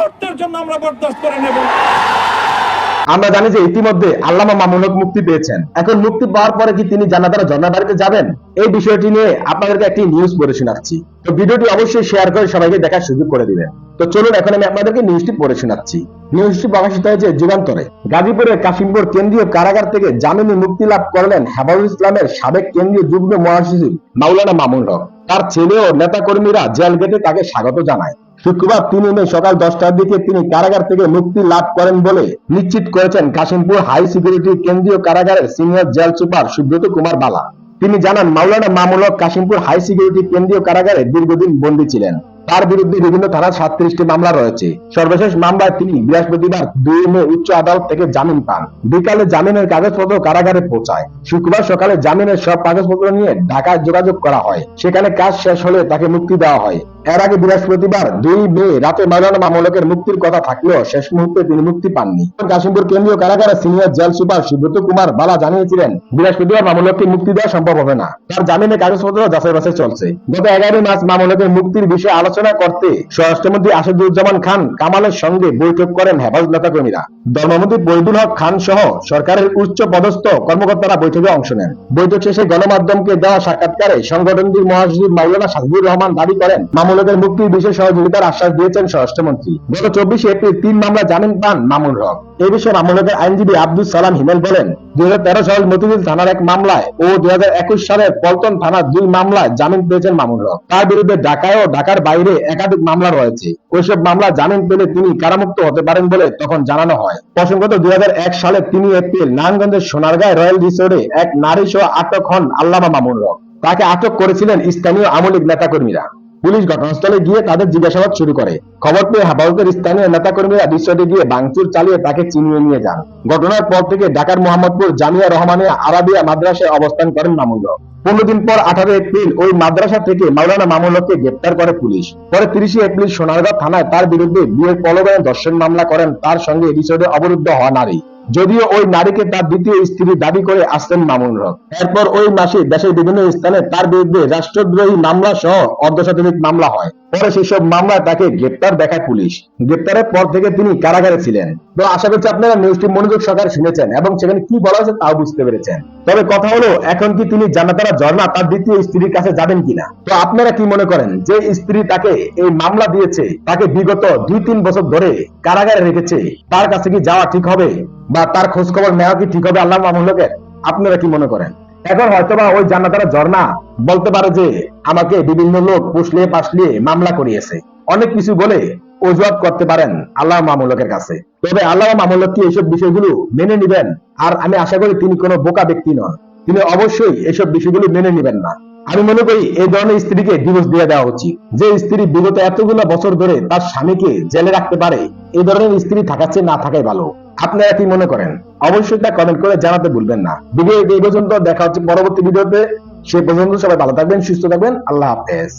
মুহূর্তের জন্য আমরা বরদাস্ত করে নেব। আমরা জানি যে ইতিমধ্যে আল্লামা মামুন হক মুক্তি পেয়েছেন। এখন মুক্তি পাওয়ার পরে কি তিনি জান্নাতারা ঝর্ণা বাড়িতে যাবেন? এই বিষয়টি নিয়ে আপনাদেরকে একটি নিউজ পড়ে শোনাচ্ছি। তো ভিডিওটি অবশ্যই শেয়ার করে সবাইকে দেখার সুযোগ করে দিবেন। তো চলুন, এখন আমি আপনাদেরকে নিউজটি পড়ে শোনাচ্ছি। নিউজটি প্রকাশিত হয়েছে যুগান্তরে। গাজীপুরের কাশিমপুর কেন্দ্রীয় কারাগার থেকে জামিনে মুক্তি লাভ করলেন হেফাজুল ইসলামের সাবেক কেন্দ্রীয় যুগ্ম মহাসচিব মাওলানা মামুন হক। তার ছেলে ও নেতাকর্মীরা জেল গেটে তাকে স্বাগত জানায়। শুক্রবার তিন মে সকাল দশটার দিকে তিনি কারাগার থেকে মুক্তি লাভ করেন বলে নিশ্চিত করেছেন কাশিমপুর হাই সিকিউরিটি কেন্দ্রীয় কারাগারের senior jail super Subrata Kumar Bala. তিনি জানান, মাওলানা মামুল কাশিমপুর হাই সিকিউরিটি কেন্দ্রীয় কারাগারে দীর্ঘদিন বন্দী ছিলেন। তার বিরুদ্ধে বিভিন্ন থানার সাতত্রিশটি মামলা রয়েছে। সর্বশেষ মামলায় তিনি বৃহস্পতিবার দুই মে উচ্চ আদালত থেকে জামিন পান। বিকালে জামিনের কাগজপত্র কারাগারে পৌঁছায়। শুক্রবার সকালে জামিনের সব কাগজপত্র নিয়ে ঢাকায় যোগাযোগ করা হয়। সেখানে কাজ শেষ হলে তাকে মুক্তি দেওয়া হয়। এর আগে বৃহস্পতিবার দুই মে রাতে মাওলানা মামলকের মুক্তির কথা থাকলেও শেষ মুহূর্তে তিনি মুক্তি পাননি। কাশিমপুর কেন্দ্রীয় কারাগারে senior jail super Subrata Kumar Bala জানিয়েছিলেন, বৃহস্পতিবার মামলককে মুক্তি দেওয়া সম্ভব হবে না। তার জামিনের কাগজপত্র যাচাই বাছাই চলছে। গত এগারোই মার্চ মামলকের মুক্তির বিষয়ে আলোচনা করতে স্বরাষ্ট্রমন্ত্রী আসাদুজ্জামান খান কামালের সঙ্গে বৈঠক করেন হেফাজত নেতাকর্মীরা। ধর্মমন্ত্রী বৈদুল হক খান সহ সরকারের উচ্চ পদস্থ কর্মকর্তারা বৈঠকে অংশ নেন। বৈঠক শেষে গণমাধ্যমকে দেওয়া সাক্ষাৎকারে সংগঠনটির মহাসচিব মাওলানা সাজিদুর রহমান দাবি করেন মামুলকের মুক্তির বিষয়ে সহযোগিতার আশ্বাস দিয়েছেন স্বরাষ্ট্রমন্ত্রী। গত চব্বিশে এপ্রিল তিন মামলা জামিন পান মামুন হক। এই বিষয়ে মামুলকের আইনজীবী আব্দুল সালাম হিমেল বলেন দুই সাল মতিঝিল থানার এক মামলায় ও দুই সালের পল্টন থানার দুই মামলায় জামিন পেয়েছেন মামুন হক। তার বিরুদ্ধে ঢাকায় ও ঢাকার বাইরে একাধিক মামলা রয়েছে। ওইসব মামলা জামিন পেলে তিনি কারামুক্ত হতে পারেন বলে তখন জানানো হয়। প্রসঙ্গত দুই সালে তিন এপ্রিল নারায়ণগঞ্জের সোনারগাঁয় রয়্যাল রিসোর্টে এক নারী সহ আটক হন আল্লামা মামুন হক। তাকে আটক করেছিলেন স্থানীয় আমলিক নেতাকর্মীরা। পুলিশ ঘটনাস্থলে গিয়ে তাদের জিজ্ঞাসাবাদ শুরু করে। খবর পেয়ে হেফাজতের স্থানীয় নেতাকর্মীরা রিসোর্টে গিয়ে ভাঙচুর চালিয়ে তাকে চিনিয়ে নিয়ে যান। ঘটনার পর থেকে ঢাকার মোহাম্মদপুর জামিয়া রহমানিয়া আরাবিয়া মাদ্রাসায় অবস্থান করেন হক। পনেরো দিন পর আঠারো এপ্রিল ওই মাদ্রাসা থেকে মাওলানা মামুন গ্রেপ্তার করে পুলিশ। পরে তিরিশে এপ্রিল সোনারগাঁ থানায় তার বিরুদ্ধে বিয়ের প্রলোভনে দর্শন মামলা করেন। তার সঙ্গে রিসোর্টে অবরুদ্ধ হওয়া নারী। যদিও ওই নারীকে তার দ্বিতীয় স্ত্রী দাবি করে আসছেন মামুন হক। এরপর ওই মাসে দেশের বিভিন্ন স্থানে তার বিরুদ্ধে রাষ্ট্রদ্রোহী মামলা সহ অর্ধশতাধিক মামলা হয়। পরে সেসব মামলায় তাকে গ্রেপ্তার দেখায় পুলিশ। গ্রেপ্তারের পর থেকে তিনি কারাগারে ছিলেন। তো আশা করছি আপনারা নিউজটি মনোযোগ সহকারে শুনেছেন এবং সেখানে কি বলা হয়েছে তাও বুঝতে পেরেছেন। তবে কথা হলো, এখন কি তিনি জান্নাতারা ঝর্ণা তার দ্বিতীয় স্ত্রীর কাছে যাবেন কিনা? তো আপনারা কি মনে করেন, যে স্ত্রী তাকে এই মামলা দিয়েছে, তাকে বিগত দুই তিন বছর ধরে কারাগারে রেখেছে, তার কাছে কি যাওয়া ঠিক হবে? বা তার খোঁজ খবর নেওয়া কি ঠিক হবে? আল্লাহ মামুলকের আপনারা কি মনে করেন? এখন হয়তোবা ওই জান্নাতারা ঝর্ণা বলতে পারে যে আমাকে বিভিন্ন লোক পুষলিয়ে পাশলিয়ে মামলা করিয়েছে। অনেক কিছু বলে অজুহাত করতে পারেন আল্লাহ মামুলকের কাছে। তবে আল্লাহ মামুলক কি এইসব বিষয়গুলো মেনে নিবেন? আর আমি আশা করি তিনি কোনো বোকা ব্যক্তি নন। তিনি অবশ্যই এসব বিষয়গুলো মেনে নিবেন না। আমি মনে করি এই ধরনের স্ত্রীকে ডিভোর্স দিয়ে দেওয়া উচিত। যে স্ত্রী বিগত এতগুলো বছর ধরে তার স্বামীকে জেলে রাখতে পারে এই ধরনের স্ত্রী থাকার চেয়ে না থাকাই ভালো। আপনারা কি মনে করেন? অবশ্যই তা কমেন্ট করে জানাতে ভুলবেন না। ভিডিও এই পর্যন্ত, দেখা হচ্ছে পরবর্তী ভিডিওতে। সে পর্যন্ত সবাই ভালো থাকবেন, সুস্থ থাকবেন। আল্লাহ হাফেজ।